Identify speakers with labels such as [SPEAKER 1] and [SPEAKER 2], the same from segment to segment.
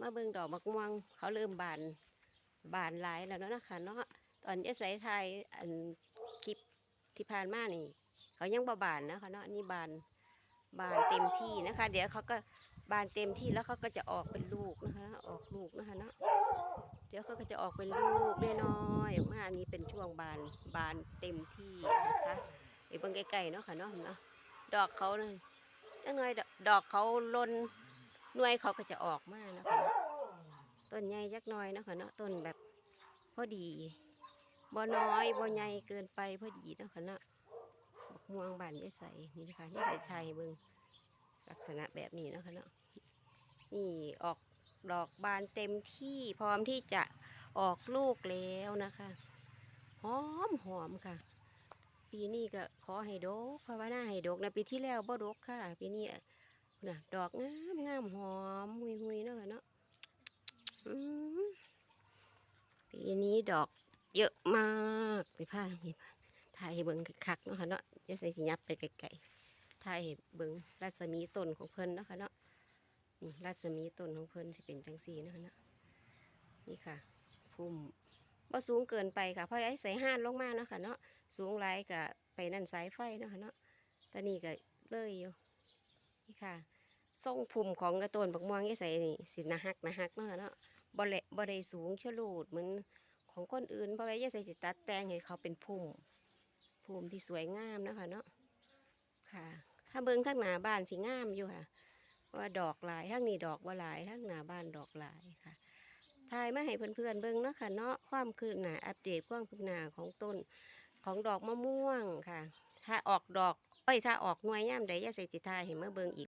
[SPEAKER 1] มาเบิ่งดอกมะม่วง เขาเริ่มบานบานหลายแล้วเนาะนะคะเนาะตอนยะใสไทยอันคลิปที่ผ่านมานี่ เขายังบ่บานนะคะเนาะนี่บานบานเต็มที่นะคะ เดี๋ยวเขาก็บานเต็มที่แล้วเขาก็จะออกเป็นลูกนะคะออกลูกนะคะเนาะเดี๋ยวเขาก็จะออกเป็นลูกน้อยๆออกมาอันนี้เป็นช่วงบานบานเต็มที่นะคะไอ้เบิ่งใกลๆเนาะค่ะเนาะเนาะดอกเขาเนี่ยจังหน่อยดอกดอกเขาลน หน่วยเขาก็จะออกมานะคะเนาะต้นใหญ่จักน่อยนะคะเนาะต้นแบบพอดีบ่น้อยบ่ใหญ่เกินไปพอดีนะคะเนาะบักม่วงบานยายใสนี่นะคะยายใสไทยเบิงลักษณะแบบนี้นะคะเนาะนี่ออกดอกบานเต็มที่พร้อมที่จะออกลูกแล้วนะคะหอมหอมค่ะ ปีนี้ก็ขอให้ดกภาวนาให้ดกนะปีที่แล้วบ่ดกค่ะ ปีนี้ น่ะ ดอกงามงามหอมหุยหุยๆเนาะค่ะเนาะปีนี้ดอกเยอะมากไปผ้านี่ถ่ายให้เบิ่งคักเนาะค่ะเนาะอย่าใส่สิยับไปไกลๆถ่ายให้เบิ่งรัศมีต้นของเพิ่นเนาะค่ะเนาะนี่รัศมีต้นของเพิ่นสิเป็นจังซี่เนาะค่ะเนาะนี่ค่ะพุ่มบ่สูงเกินไปค่ะเพราะไอ้ใส่ห้านลงมาเนาะค่ะเนาะสูงหลายก็ไปนั่นสายไฟเนาะค่ะเนาะตอนนี้ก็เลยอยู่ นี่ค่ะทรงพุ่มของกระต้นบักม่วงไอ้ใส่นี่สินะฮักนะฮักเนาะเนาะบ่เละบ่ได้สูงชลูดเหมือนของคนอื่นเพราะว่าไอ้ใส่สิตัดแต่งให้เขาเป็นพุ่มภูมิที่สวยงามนะคะเนาะค่ะ ถ้าเบิ้งทั้งหน้าบ้านสิงามอยู่ค่ะว่าดอกหลายทั้งนี้ดอกว่าหลายทั้งหน้าบ้านดอกหลายค่ะทายมาให้เพื่อนๆเบิ้งเนาะค่ะเนาะความคืบหน้าอัปเดตความคืบหน้าของต้นของดอกมะม่วงค่ะ ถ้าออกดอก อ้ยถ้าออกหน่วยย่ามใดย่าใส่ติทาเห็นเมื่อเบิงอีก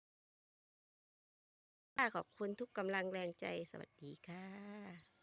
[SPEAKER 1] ค่ะขอบคุณทุกกำลังแรงใจสวัสดีค่ะ